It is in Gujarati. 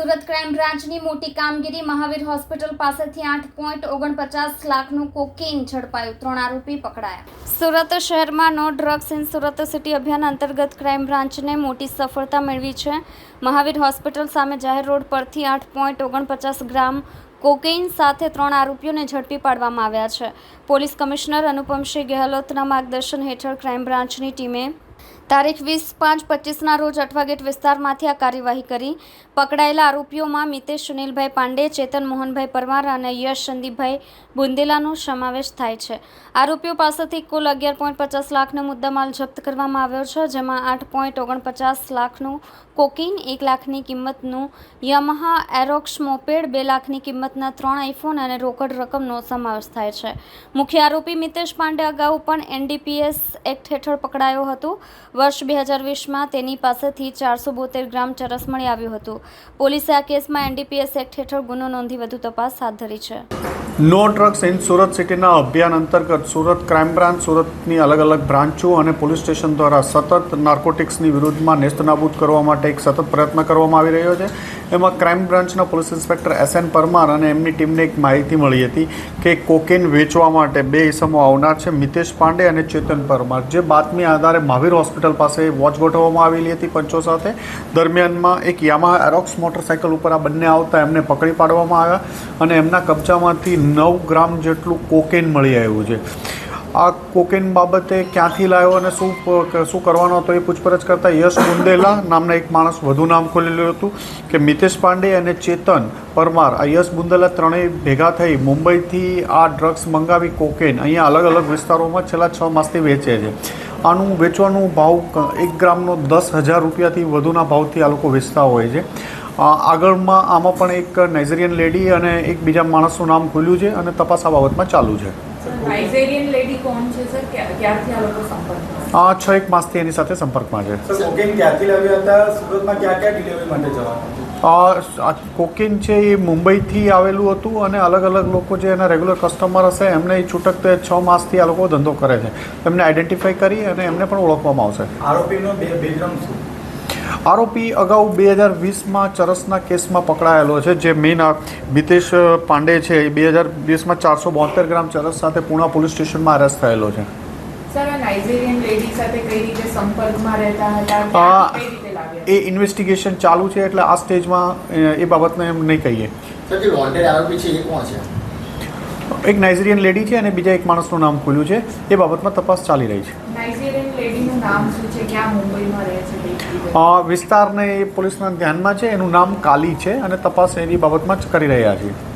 સુરત ક્રાઇમ બ્રાન્ચની મોટી કામગીરી મહાવીર હોસ્પિટલ પાસેથી આઠ પોઈન્ટ ઓગણપચાસ લાખનું કોકેઇન ઝડપાયું. ત્રણ આરોપી પકડાયા. સુરત શહેરમાં no drugs in Surat city અભિયાન અંતર્ગત ક્રાઇમ બ્રાન્ચને મોટી સફળતા મેળવી છે. મહાવીર હોસ્પિટલ સામે જાહેર રોડ પરથી આઠ પોઈન્ટ ઓગણપચાસ ગ્રામ કોકેઇન સાથે ત્રણ આરોપીઓને ઝડપી પાડવામાં આવ્યા છે. પોલીસ કમિશનર અનુપમસિંહ ગેહલોતના માર્ગદર્શન હેઠળ ક્રાઇમ બ્રાન્ચની ટીમે તારીખ વીસ પાંચ પચીસના રોજ અઠવાગેટ વિસ્તારમાંથી આ કાર્યવાહી કરી પકડાયેલા આરોપીઓમાં મિતેશ સુનિલભાઈ પાંડે, ચેતન મોહનભાઈ પરમાર અને યશ સંદીપભાઈ બુંદેલાનો સમાવેશ થાય છે. આરોપીઓ પાસેથી કુલ અગિયાર પોઈન્ટ પચાસ લાખનો મુદ્દામાલ જપ્ત કરવામાં આવ્યો છે, જેમાં આઠ પોઈન્ટ ઓગણપચાસ લાખનું કોકીન, એક લાખની કિંમતનું યમહા એરોક્સ મોપેડ, બે લાખની કિંમતના ત્રણ આઈફોન અને રોકડ રકમનો સમાવેશ થાય છે. મુખ્ય આરોપી મિતેશ પાંડે અગાઉ પણ એનડીપીએસ એક્ટ હેઠળ પકડાયો હતો. વર્ષ બે હજાર વીસમાં તેની પાસેથી ચારસો બોતેર ગ્રામ ચરસ મળી આવ્યું હતું. પોલીસે આ કેસમાં એનડીપીએસ એક્ટ હેઠળ ગુનો નોંધી વધુ તપાસ હાથ ધરી છે. નો ડ્રગ્સ ઇન સુરત સિટીના અભિયાન અંતર્ગત સુરત ક્રાઇમ બ્રાન્ચ, સુરતની અલગ અલગ બ્રાન્ચો અને પોલીસ સ્ટેશન દ્વારા સતત નાર્કોટિક્સની વિરુદ્ધમાં નેસ્તનાબૂદ કરવા માટે એક સતત પ્રયત્ન કરવામાં આવી રહ્યો છે. એમાં ક્રાઇમ બ્રાન્ચના police inspector S N Parmar અને એમની ટીમને એક માહિતી મળી હતી કે કોકેન વેચવા માટે બે ઇસમો આવનાર છે, મિતેશ પાંડે અને ચેતન પરમાર. જે બાતમી આધારે મહાવીર હોસ્પિટલ પાસે વોચ ગોઠવવામાં આવેલી હતી પંચો સાથે. દરમિયાનમાં એક યામાહા એરોક્સ મોટરસાઇકલ ઉપર આ બંને આવતા એમને પકડી પાડવામાં આવ્યા અને એમના કબજામાંથી નવ ગ્રામ જેટલું કોકેન મળી આવ્યું છે. આ કોકેન બાબતે ક્યાંથી લાવ્યો અને શું શું કરવાનો હતો એ પૂછપરછ કરતાં યશ બુંદેલા નામના એક માણસ વધુ નામ ખોલેલું હતું કે મિતેશ પાંડે અને ચેતન પરમાર. આ યશ બુંદેલા ત્રણેય ભેગા થઈ મુંબઈથી આ ડ્રગ્સ મંગાવી કોકેન. અહીંયા અલગ અલગ વિસ્તારોમાં છેલ્લા છ માસથી વેચે છે. આનું વેચવાનું ભાવ એક ગ્રામનો દસ હજાર રૂપિયાથી વધુના ભાવથી આ લોકો વેચતા હોય છે. આગળમાં આમાં પણ એક નાઇઝેરિયન લેડી અને એક બીજા માણસનું નામ ખુલ્યું છે અને તપાસ આ બાબતમાં ચાલુ છે. નાઇઝેરિયન લેડી કોણ છે સર ક્યાં- ક્યારથી આ લોકો સંપર્કમાં આ છ એક માસથી એની સાથે સંપર્કમાં છે સર કોકેન ક્યાંથી લાવ્યા હતા સુરતમાં ક્યાં ક્યાં ડિલિવરી માટે જવાનું કોકેન છે એ મુંબઈથી આવેલું હતું અને અલગ અલગ લોકો જે એના રેગ્યુલર કસ્ટમર હશે એમને એ છૂટક તે છ માસથી આ લોકો ધંધો કરે છે. એમને આઈડેન્ટિફાઈ કરી અને એમને પણ ઓળખવામાં આવશે. આરોપીનો બે બેકગ્રાઉન્ડ શું આરોપી અગાઉ બે હજાર વીસમાં ચરસના કેસમાં પકડાયેલો છે જે મેઇન આ મિતેશ પાંડે છે એ બે હજાર વીસમાં ચારસો બોતેર ગ્રામ ચરસ સાથે પૂણા પોલીસ સ્ટેશનમાં અરેસ્ટ થયેલો છે. સર આ નાઇઝેરિયન લેડી સાથે કઈ રીતે સંપર્કમાં રહેતા હતા? આ ક્યાંથી કઈ રીતે લાવ્યા એ ઇન્વેસ્ટિગેશન ચાલુ છે એટલે આ સ્ટેજમાં એ બાબતને એમ નહીં કહીએ. એક નાઇઝેરિયન લેડી છે અને બીજા એક માણસનું નામ ખુલ્યું છે એ બાબતમાં તપાસ ચાલી રહી છે. અ, વિસ્તારને એ પોલીસના ધ્યાનમાં છે. એનું નામ કાલી છે અને તપાસ એની બાબતમાં જ કરી રહ્યા છીએ